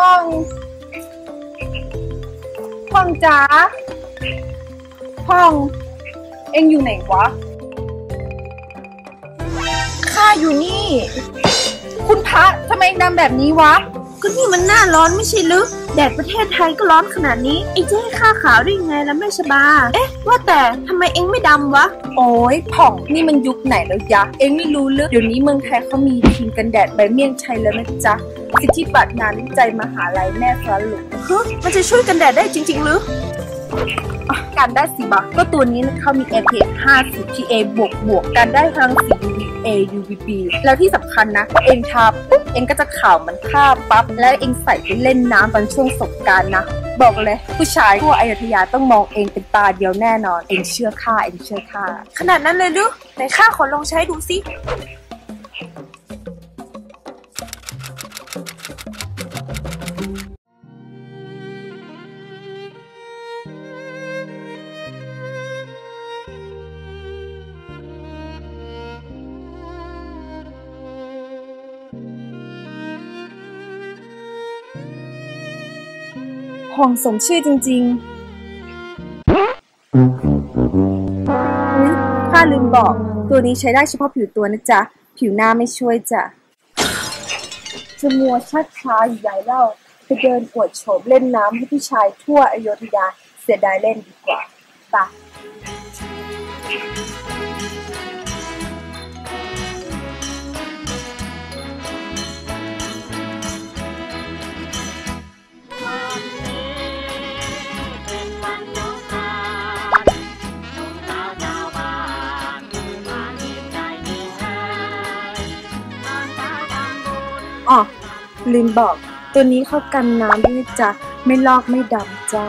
พ่องพ่องจ๋าพ่อง เอ็งอยู่ไหนวะ ข้าอยู่นี่ คุณพระทำไมเอ็งดำแบบนี้วะ ก็นี่มันหน้าร้อนไม่ใช่หรือแดดประเทศไทยก็ร้อนขนาดนี้ไอ้จะให้ข้าขาวได้ยังไงล่ะแม่ชบา เอ๊ะ ว่าแต่ทำไมเอ็งไม่ดำวะ โอ้ยผ่องนี่มันยุคไหนแล้วยะ เอ็งไม่รู้เรื่องเดี๋ยวนี้เมืองไทยเขามีครีมกันแดดใบเมี่ยงชัยแล้วนะจ๊ะสิทธิบัตรงานวิจัยมหาลัยแม่ฟ้าหลวงฮะมันจะช่วยกันแดดได้จริง ๆ หรืออะ การได้สีบะก็ตัวนี้เขามี SPF 50 PA บวกบวกการได้ทั้งสี UVA UVB แล้วที่สำคัญนะพอเองทาปุ๊บเองก็จะขาวมันข้าวปั๊บแล้วเองใส่ไปเล่นน้ำตอนช่วงสงการนะบอกเลยผู้ชายทั่วอยุธยาต้องมองเองเป็นตาเดียวแน่นอน เองเชื่อข้าเองเชื่อข้าขนาดนั้นเลยหรือไหนข้าขอลองใช้ดูสิ ผ่องสมชื่อจริงๆอุ๊ยข้าลืมบอก ตัวนี้ใช้ได้เฉพาะผิวตัวนะจ๊ะ ผิวหน้าไม่ช่วยจ้ะจะมัวชักช้าอยู่ใหญ่เล่า ไปเดินอวดโฉมเล่นน้ำให้ผู้ชายทั่วอโยธยาเสียดายเล่นดีกว่าไปะ อ๋อลืมบอก ตัวนี้เข้ากันน้ำด้วยจ้ะ ไม่ลอกไม่ดำจ้า